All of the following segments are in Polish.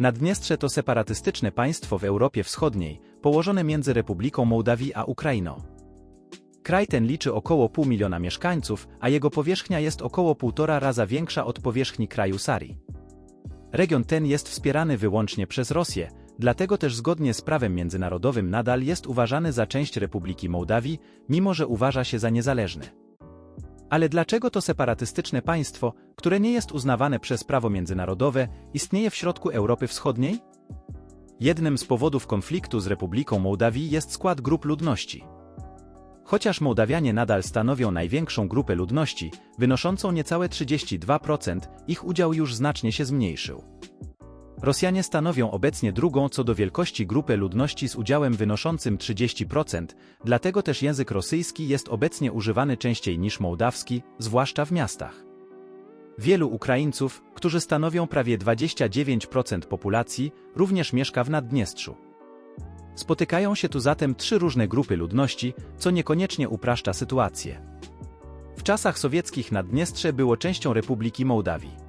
Naddniestrze to separatystyczne państwo w Europie Wschodniej, położone między Republiką Mołdawii a Ukrainą. Kraj ten liczy około pół miliona mieszkańców, a jego powierzchnia jest około półtora raza większa od powierzchni kraju Sari. Region ten jest wspierany wyłącznie przez Rosję, dlatego też zgodnie z prawem międzynarodowym nadal jest uważany za część Republiki Mołdawii, mimo że uważa się za niezależny. Ale dlaczego to separatystyczne państwo, które nie jest uznawane przez prawo międzynarodowe, istnieje w środku Europy Wschodniej? Jednym z powodów konfliktu z Republiką Mołdawii jest skład grup ludności. Chociaż Mołdawianie nadal stanowią największą grupę ludności, wynoszącą niecałe 32%, ich udział już znacznie się zmniejszył. Rosjanie stanowią obecnie drugą co do wielkości grupę ludności z udziałem wynoszącym 30%, dlatego też język rosyjski jest obecnie używany częściej niż mołdawski, zwłaszcza w miastach. Wielu Ukraińców, którzy stanowią prawie 29% populacji, również mieszka w Naddniestrzu. Spotykają się tu zatem trzy różne grupy ludności, co niekoniecznie upraszcza sytuację. W czasach sowieckich Naddniestrze było częścią Republiki Mołdawii.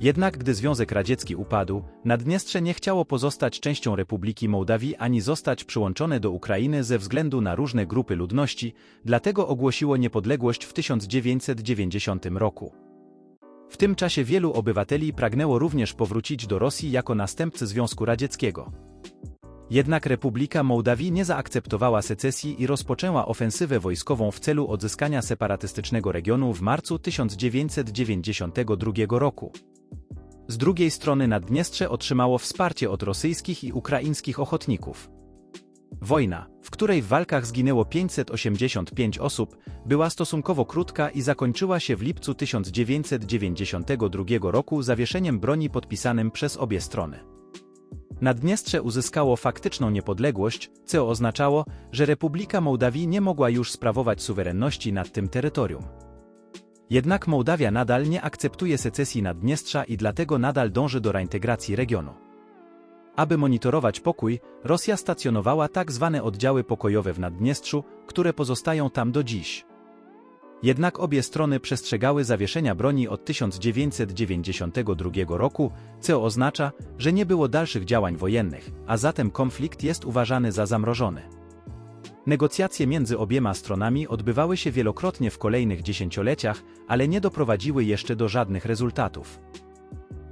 Jednak gdy Związek Radziecki upadł, Naddniestrze nie chciało pozostać częścią Republiki Mołdawii ani zostać przyłączone do Ukrainy ze względu na różne grupy ludności, dlatego ogłosiło niepodległość w 1990 roku. W tym czasie wielu obywateli pragnęło również powrócić do Rosji jako następcy Związku Radzieckiego. Jednak Republika Mołdawii nie zaakceptowała secesji i rozpoczęła ofensywę wojskową w celu odzyskania separatystycznego regionu w marcu 1992 roku. Z drugiej strony Naddniestrze otrzymało wsparcie od rosyjskich i ukraińskich ochotników. Wojna, w której w walkach zginęło 585 osób, była stosunkowo krótka i zakończyła się w lipcu 1992 roku zawieszeniem broni podpisanym przez obie strony. Naddniestrze uzyskało faktyczną niepodległość, co oznaczało, że Republika Mołdawii nie mogła już sprawować suwerenności nad tym terytorium. Jednak Mołdawia nadal nie akceptuje secesji Naddniestrza i dlatego nadal dąży do reintegracji regionu. Aby monitorować pokój, Rosja stacjonowała tak zwane oddziały pokojowe w Naddniestrzu, które pozostają tam do dziś. Jednak obie strony przestrzegały zawieszenia broni od 1992 roku, co oznacza, że nie było dalszych działań wojennych, a zatem konflikt jest uważany za zamrożony. Negocjacje między obiema stronami odbywały się wielokrotnie w kolejnych dziesięcioleciach, ale nie doprowadziły jeszcze do żadnych rezultatów.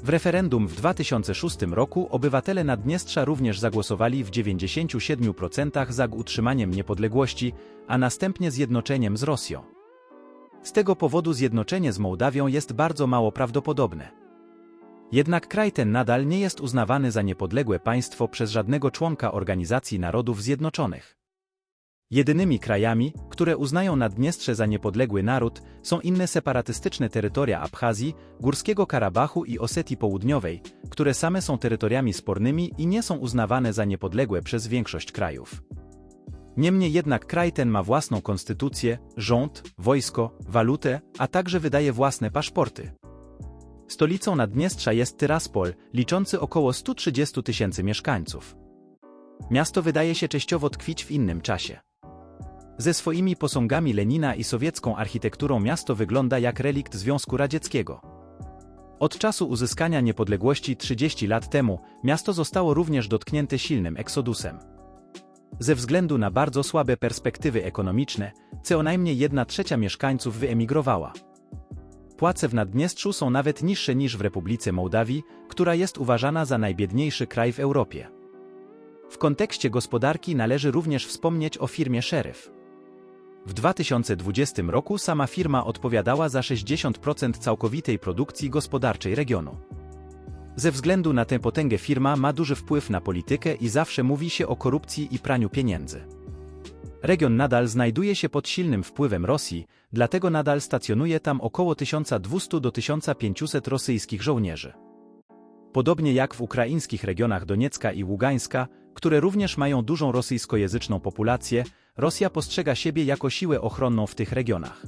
W referendum w 2006 roku obywatele Naddniestrza również zagłosowali w 97% za utrzymaniem niepodległości, a następnie zjednoczeniem z Rosją. Z tego powodu zjednoczenie z Mołdawią jest bardzo mało prawdopodobne. Jednak kraj ten nadal nie jest uznawany za niepodległe państwo przez żadnego członka Organizacji Narodów Zjednoczonych. Jedynymi krajami, które uznają Naddniestrze za niepodległy naród, są inne separatystyczne terytoria Abchazji, Górskiego Karabachu i Osetii Południowej, które same są terytoriami spornymi i nie są uznawane za niepodległe przez większość krajów. Niemniej jednak kraj ten ma własną konstytucję, rząd, wojsko, walutę, a także wydaje własne paszporty. Stolicą Naddniestrza jest Tyraspol, liczący około 130 tysięcy mieszkańców. Miasto wydaje się częściowo tkwić w innym czasie. Ze swoimi posągami Lenina i sowiecką architekturą miasto wygląda jak relikt Związku Radzieckiego. Od czasu uzyskania niepodległości 30 lat temu, miasto zostało również dotknięte silnym eksodusem. Ze względu na bardzo słabe perspektywy ekonomiczne, co najmniej jedna trzecia mieszkańców wyemigrowała. Płace w Naddniestrzu są nawet niższe niż w Republice Mołdawii, która jest uważana za najbiedniejszy kraj w Europie. W kontekście gospodarki należy również wspomnieć o firmie Sheriff. W 2020 roku sama firma odpowiadała za 60% całkowitej produkcji gospodarczej regionu. Ze względu na tę potęgę firma ma duży wpływ na politykę i zawsze mówi się o korupcji i praniu pieniędzy. Region nadal znajduje się pod silnym wpływem Rosji, dlatego nadal stacjonuje tam około 1200 do 1500 rosyjskich żołnierzy. Podobnie jak w ukraińskich regionach Doniecka i Ługańska, które również mają dużą rosyjskojęzyczną populację, Rosja postrzega siebie jako siłę ochronną w tych regionach.